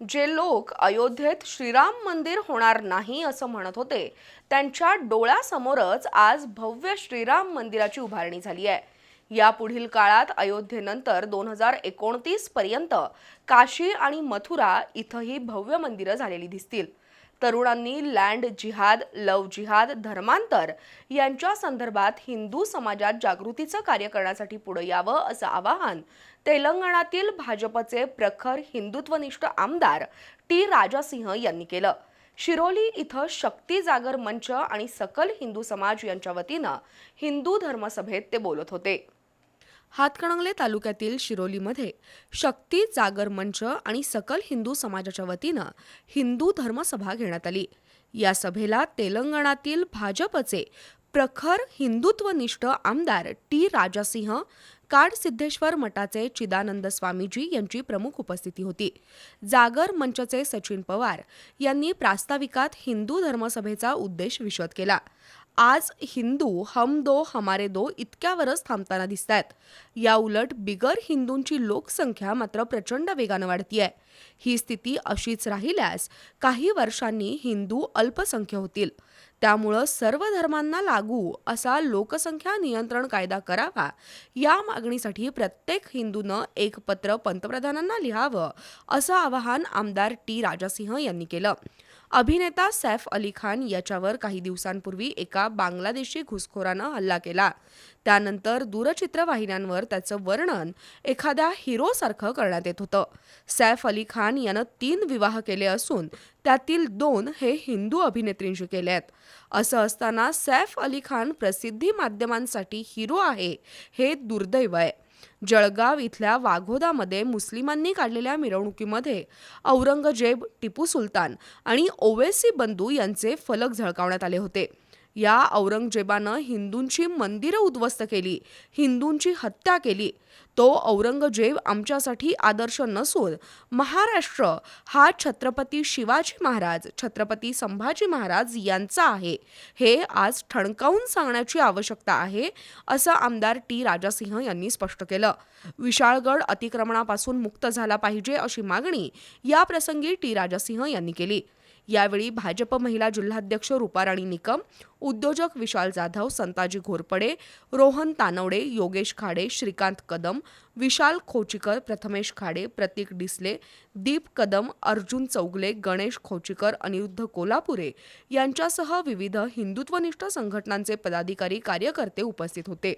जे लोक अयोध्येत श्रीराम मंदिर होणार नाही असं म्हणत होते त्यांच्या डोळ्यासमोरच आज भव्य श्रीराम मंदिराची उभारणी झाली आहे. यापुढील काळात अयोध्येनंतर दोन हजार एकोणतीस पर्यंत काशी आणि मथुरा इथंही भव्य मंदिरं झालेली दिसतील. तरुणांनी लँड जिहाद लव जिहाद धर्मांतर यांच्या संदर्भात हिंदू समाजात जागृतीचं कार्य करण्यासाठी पुढे यावं असं आवाहन तेलंगणातील भाजपचे प्रखर हिंदुत्वनिष्ठ आमदार टी राजासिंह यांनी केलं. शिरोली इथं शक्ती जागर मंच आणि सकल हिंदू समाज यांच्या वतीनं हिंदू धर्मसभेत ते बोलत होते. हातकणंगले तालुक्यातील शिरोलीमध्ये शक्ती जागर मंच आणि सकल हिंदू समाजाच्या वतीनं हिंदू धर्मसभा घेण्यात आली. या सभेला तेलंगणातील भाजपचे प्रखर हिंदुत्वनिष्ठ आमदार टी. राजासिंह काडसिद्धेश्वर मठाचे चिदानंद स्वामीजी यांची प्रमुख उपस्थिती होती. जागर मंचचे सचिन पवार यांनी प्रास्ताविकात हिंदू धर्मसभेचा उद्देश विशद केला. आज हिंदू हम दो हमारे दो इतक्यावरच थांबताना दिसत आहेत या उलट बिगर हिंदूंची लोकसंख्या मात्र प्रचंड वेगानं वाढतीये. ही स्थिती अशीच राहिल्यास काही वर्षांनी हिंदू अल्पसंख्य होतील. त्यामुळं सर्व धर्मांना लागू असा लोकसंख्या नियंत्रण कायदा करावा या मागणीसाठी प्रत्येक हिंदूनं एक पत्र पंतप्रधानांना लिहावं असं आवाहन आमदार टी राजासिंह यांनी केलं. अभिनेता सैफ अली खान याच्यावर काही दिवसांपूर्वी एका बांगलादेशी घुसखोरानं हल्ला केला. त्यानंतर दूरचित्रवाहिन्यांवर त्याचं वर्णन एखाद्या हिरोसारखं करण्यात येत होतं. सैफ अली खान यानं तीन विवाह केले असून त्यातील दोन हे हिंदू अभिनेत्रींशी केले आहेत. असं असताना सैफ अली खान प्रसिद्धी माध्यमांसाठी हिरो आहे हे दुर्दैव आहे. जळगाव इथल्या वाघोदामध्ये मुस्लिमांनी काढलेल्या मिरवणुकीमध्ये औरंगजेब टिपू सुलतान आणि ओवेसी बंधू यांचे फलक झळकावण्यात आले होते. या औरंगजेबानं हिंदूंची मंदिरं उद्ध्वस्त केली हिंदूंची हत्या केली. तो औरंगजेब आमच्यासाठी आदर्श नसून महाराष्ट्र हा छत्रपती शिवाजी महाराज छत्रपती संभाजी महाराज यांचा आहे. हे आज ठणकावून सांगण्याची आवश्यकता आहे असं आमदार टी. राजासिंह यांनी स्पष्ट केलं. विशाळगड अतिक्रमणापासून मुक्त झाला पाहिजे अशी मागणी या प्रसंगी टी. राजासिंह यांनी केली. यावेळी भाजप महिला जिल्हाध्यक्ष रुपाराणी निकम उद्योजक विशाल जाधव संताजी घोरपडे रोहन तानवडे योगेश खाडे श्रीकांत कदम विशाल खोचीकर प्रथमेश खाडे प्रतीक डिसले दीप कदम अर्जुन चौगले गणेश खोचीकर अनिरुद्ध कोल्हापुरे यांच्यासह विविध हिंदुत्वनिष्ठ संघटनांचे पदाधिकारी कार्यकर्ते उपस्थित होते.